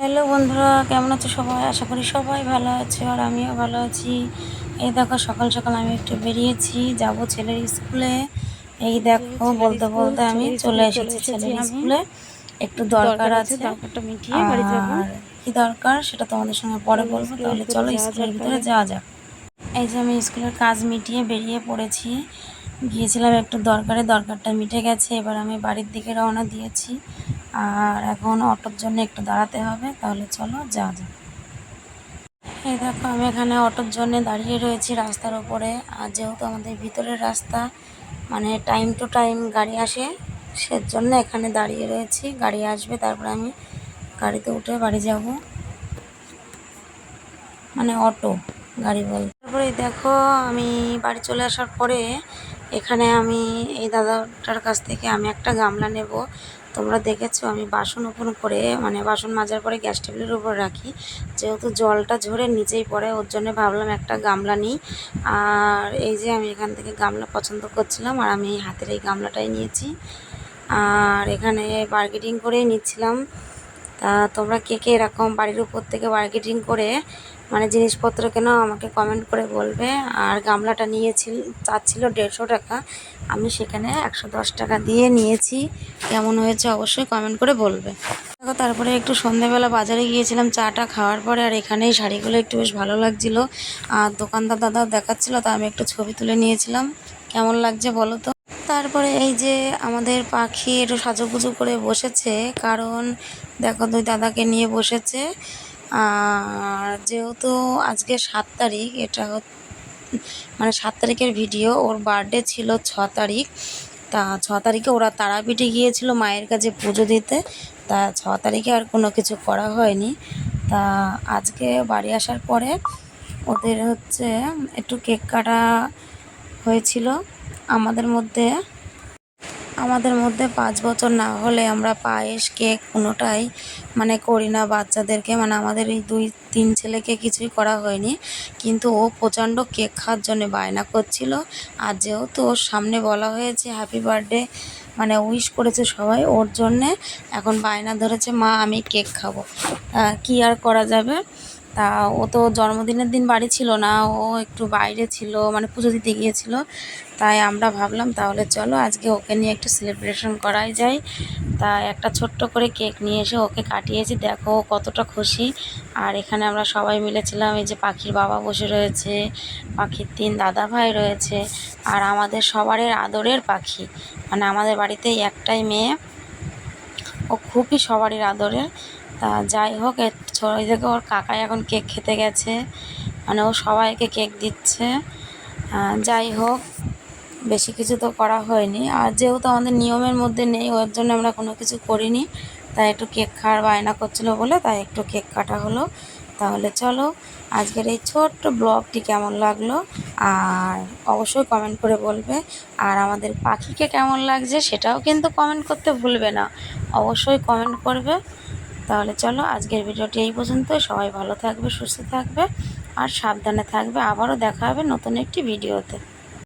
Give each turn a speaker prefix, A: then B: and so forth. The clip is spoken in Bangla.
A: হ্যালো বন্ধুরা কেমন আছো সবাই? আশা করি সবাই ভালো আছে আর আমিও ভালো আছি। এই দেখো সকাল সকাল আমি একটু বেরিয়েছি যাব ছেলের স্কুলে। এই দেখো বলতে বলতে আমি চলে এসেছি ছেলের স্কুলে। একটু দরকার আছে আর কি দরকার সেটা তোমাদের সঙ্গে পরে বলব। তাহলে চলো স্কুলের ভিতরে যাওয়া যাক। এই যে আমি স্কুলের কাজ মিটিয়ে বেরিয়ে পড়েছি। গিয়েছিলাম একটু দরকারে দরকারটা মিটে গেছে। এবার আমি বাড়ির দিকে রওনা দিয়েছি। আর এখন অটোর জন্য একটু দাঁড়াতে হবে, তাহলে চলো যাওয়া যাক। এই দেখো, আমি এখানে অটোর জন্য দাঁড়িয়ে রয়েছি রাস্তার ওপরে আর যেহেতু আমাদের ভিতরের রাস্তা মানে টাইম টু টাইম গাড়ি আসে, সেজন্য এখানে দাঁড়িয়ে রয়েছি। গাড়ি আসবে, তারপরে আমি গাড়িতে উঠে বাড়ি যাব। মানে অটো, গাড়ি বল। তারপরে দেখো, আমি বাড়ি চলে আসার পরে এখানে আমি এই দাদাটার কাছ থেকে আমি একটা গামলা নেব। তোমরা দেখেছ, আমি বাসন ওপর করে মানে বাসন মাজার পরে গ্যাস টেবিলের উপর রাখি। যেহেতু জলটা ঝরে নিচেই পড়ে, ওর জন্য ভাবলাম একটা গামলা নিই। আর এই যে আমি এখান থেকে গামলা পছন্দ করছিলাম, আর আমি হাতের এই গামলাটাই নিয়েছি। আর এখানে বার্গেটিং করেই নিচ্ছিলাম। তা তোমরা কে কে এরকম বাড়ির উপর থেকে মার্কেটিং করে মানে জিনিসপত্র কেন আমাকে কমেন্ট করে বলবে? আর গামলাটা নিয়েছিল, চাচ্ছিল দেড়শো টাকা। আমি সেখানে একশো দশ টাকা দিয়ে নিয়েছি। কেমন হয়েছে অবশ্যই কমেন্ট করে বলবে। দেখো, তারপরে একটু সন্ধেবেলা বাজারে গিয়েছিলাম চাটা খাওয়ার পরে, আর এখানে শাড়িগুলো একটু বেশ ভালো লাগছিল। আর দোকানদার দাদা দেখাচ্ছিল, তা আমি একটু ছবি তুলে নিয়েছিলাম। কেমন লাগছে বলো তো? তারপরে এই যে আমাদের পাখি একটু সাজুগুজু করে বসেছে, কারণ দেখো দুই দাদাকে নিয়ে বসেছে। আর যেহেতু আজকে সাত তারিখ, এটা মানে সাত তারিখের ভিডিও, ওর বার্থডে ছিল ছ তারিখ। তা ছ তারিখে ওরা তারাপীঠে গিয়েছিল মায়ের কাছে পুজো দিতে। তা ছ তারিখে আর কোনো কিছু করা হয়নি। তা আজকে বাড়ি আসার পরে ওদের হচ্ছে একটু কেক কাটা হয়েছিল। আমাদের মধ্যে আমাদের মধ্যে পাঁচ বছর না হলে আমরা পায়েস, কেক কোনোটাই মানে করি না বাচ্চাদেরকে। মানে আমাদের এই দুই, তিন ছেলেকে কিছুই করা হয়নি। কিন্তু ও প্রচণ্ড কেক খাওয়ার জন্য বায়না করছিল। আর যেহেতু ওর সামনে বলা হয়েছে হ্যাপি বার্থডে মানে উইশ করেছে সবাই, ওর জন্যে এখন বায়না ধরেছে, মা, আমি কেক খাব। কি আর করা যাবে? তা ও তো জন্মদিনের দিন বাড়ি ছিল না, ও একটু বাইরে ছিল মানে পুজো দিতে গিয়েছিল। তাই আমরা ভাবলাম তাহলে চলো আজকে ওকে নিয়ে একটু সেলিব্রেশন করাই যায় তা একটা ছোট্ট করে কেক নিয়ে এসে ওকে কাটিয়েছি। দেখো কতটা খুশি। আর এখানে আমরা সবাই মিলেছিলাম, এই যে পাখির বাবা বসে রয়েছে, পাখির তিন দাদা ভাই রয়েছে, আর আমাদের সবারের আদরের পাখি। মানে আমাদের বাড়িতে একটাই মেয়ে। ও খুবই সবারই আদরের। তা যাই হোক ওই থেকে ওর কাকাই এখন কেক খেতে গেছে। মানে ও সবাইকে কেক দিচ্ছে। যাই হোক, বেশি কিছু তো করা হয়নি। আর যেহেতু আমাদের নিয়মের মধ্যে নেই, ওর জন্য আমরা কোনো কিছু করিনি। তাই একটু কেক খাওয়ার বায়না করছিল বলে তাই একটু কেক কাটা হলো। তাহলে চলো, আজকের এই ছোট্ট ব্লগটি কেমন লাগল? আর অবশ্যই কমেন্ট করে বলবে। আর আমাদের পাখিকে কেমন লাগছে সেটাও কিন্তু কমেন্ট করতে ভুলবে না। অবশ্যই কমেন্ট করবে। তাহলে চলো আজকের ভিডিওটি এই পর্যন্ত। সবাই ভালো থাকবে, সুস্থ থাকবে, আর সাবধানে থাকবে। আবারও দেখা হবে নতুন একটি ভিডিওতে।